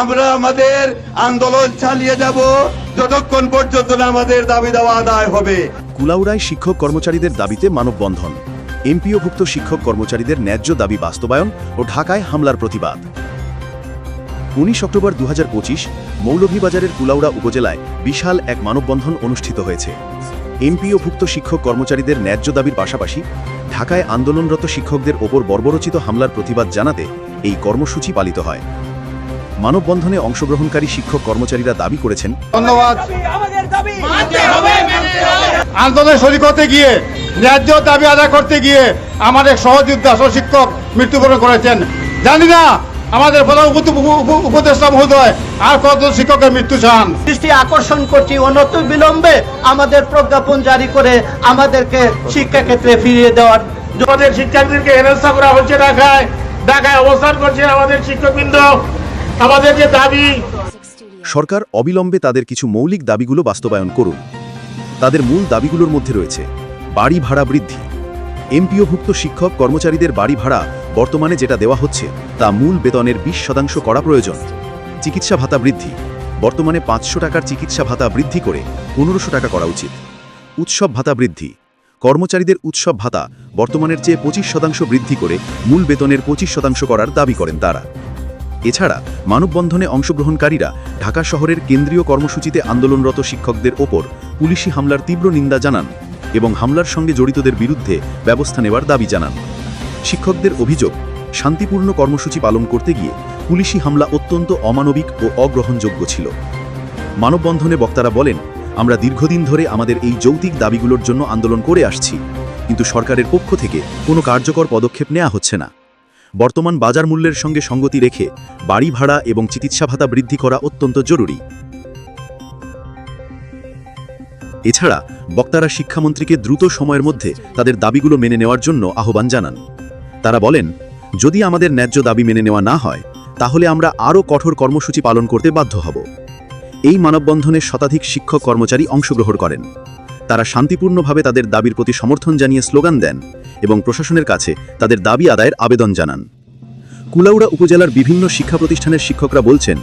আমরা আমাদের আন্দোলন চালিয়ে যাব যতক্ষণ পর্যন্ত না আমাদের দাবি দেওয়া আদায় হবে। কুলাউড়ায় শিক্ষক কর্মচারীদের দাবিতে মানববন্ধন। এমপিওভুক্ত শিক্ষক কর্মচারীদের ন্যায্য দাবি বাস্তবায়ন ও ঢাকায় হামলার প্রতিবাদ। উনিশ অক্টোবর দু হাজার পঁচিশ মৌলভীবাজারের কুলাউড়া উপজেলায় বিশাল এক মানববন্ধন অনুষ্ঠিত হয়েছে। এমপিওভুক্ত শিক্ষক কর্মচারীদের ন্যায্য দাবির পাশাপাশি ঢাকায় আন্দোলনরত শিক্ষকদের ওপর বর্বরচিত হামলার প্রতিবাদ জানাতে এই কর্মসূচি পালিত হয়। মানববন্ধনে অংশগ্রহণকারী শিক্ষক কর্মচারীরা দাবি করেছেন ধন্যবাদ। আমাদের দাবি আন্দোলনে শরিক হতে গিয়ে ন্যায্য দাবি আদায় করতে গিয়ে আমাদের সহযোদ্ধা শিক্ষক মৃত্যুবরণ করেছেন। জানি না আমাদের প্রধান উপ- উপ- উপদেষ্টা মহোদয় আর কত শিক্ষকের মৃত্যু চান। দৃষ্টি আকর্ষণ করছি অনত বিলম্বে আমাদের প্রজ্ঞাপন জারি করে আমাদেরকে শিক্ষাক্ষেত্রে ফিরিয়ে দেওয়ার আমাদের শিক্ষার্থীদেরকে হেনস্থা করা হচ্ছে ঢাকায়। ঢাকায় অবস্থান করছে আমাদের শিক্ষকবৃন্দ। আমাদের যে দাবি, সরকার অবিলম্বে তাদের কিছু মৌলিক দাবিগুলো বাস্তবায়ন করুন। তাদের মূল দাবিগুলোর মধ্যে রয়েছে, বাড়ি ভাড়া বৃদ্ধি। এমপিওভুক্ত শিক্ষক কর্মচারীদের বাড়ি ভাড়া বর্তমানে যেটা দেওয়া হচ্ছে, তা মূল বেতনের বিশ শতাংশ করা প্রয়োজন। চিকিৎসা ভাতা বৃদ্ধি। বর্তমানে পাঁচশো টাকার চিকিৎসা ভাতা বৃদ্ধি করে পনেরোশো টাকা করা উচিত। উৎসব ভাতা বৃদ্ধি। কর্মচারীদের উৎসব ভাতা বর্তমানের চেয়ে পঁচিশ শতাংশ বৃদ্ধি করে মূল বেতনের পঁচিশ শতাংশ করার দাবি করেন তারা। এছাড়া মানববন্ধনে অংশগ্রহণকারীরা ঢাকা শহরের কেন্দ্রীয় কর্মসূচিতে আন্দোলনরত শিক্ষকদের ওপর পুলিশি হামলার তীব্র নিন্দা জানান এবং হামলার সঙ্গে জড়িতদের বিরুদ্ধে ব্যবস্থা নেওয়ার দাবি জানান। শিক্ষকদের অভিযোগ, শান্তিপূর্ণ কর্মসূচি পালন করতে গিয়ে পুলিশি হামলা অত্যন্ত অমানবিক ও অগ্রহণযোগ্য ছিল। মানববন্ধনে বক্তারা বলেন, আমরা দীর্ঘদিন ধরে আমাদের এই যৌক্তিক দাবিগুলোর জন্য আন্দোলন করে আসছি, কিন্তু সরকারের পক্ষ থেকে কোনো কার্যকর পদক্ষেপ নেওয়া হচ্ছে না। বর্তমান বাজার মূল্যের সঙ্গে সঙ্গতি রেখে বাড়ি ভাড়া এবং চিকিৎসা ভাতা বৃদ্ধি করা অত্যন্ত জরুরি। এছাড়া বক্তারা শিক্ষামন্ত্রীকে দ্রুত সময়ের মধ্যে তাদের দাবিগুলো মেনে নেওয়ার জন্য আহ্বান জানান। তারা বলেন, যদি আমাদের ন্যায্য দাবি মেনে নেওয়া না হয়, তাহলে আমরা আরও কঠোর কর্মসূচি পালন করতে বাধ্য হব। এই মানববন্ধনে শতাধিক শিক্ষক কর্মচারী অংশগ্রহণ করেন। তারা শান্তিপূর্ণভাবে তাদের দাবির প্রতি সমর্থন জানিয়ে স্লোগান দেন এবং প্রশাসনের কাছে তাদের দাবি আদায়ের আবেদন জানান। কুলাউড়া উপজেলার বিভিন্ন শিক্ষা প্রতিষ্ঠানের শিক্ষকরা বলছেন,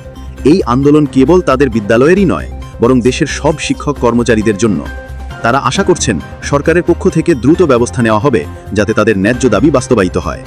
এই আন্দোলন কেবল তাদের বিদ্যালয়েরই নয়, বরং দেশের সব শিক্ষক কর্মচারীদের জন্য। তারা আশা করছেন, সরকারের পক্ষ থেকে দ্রুত ব্যবস্থা নেওয়া হবে, যাতে তাদের ন্যায্য দাবি বাস্তবায়িত হয়।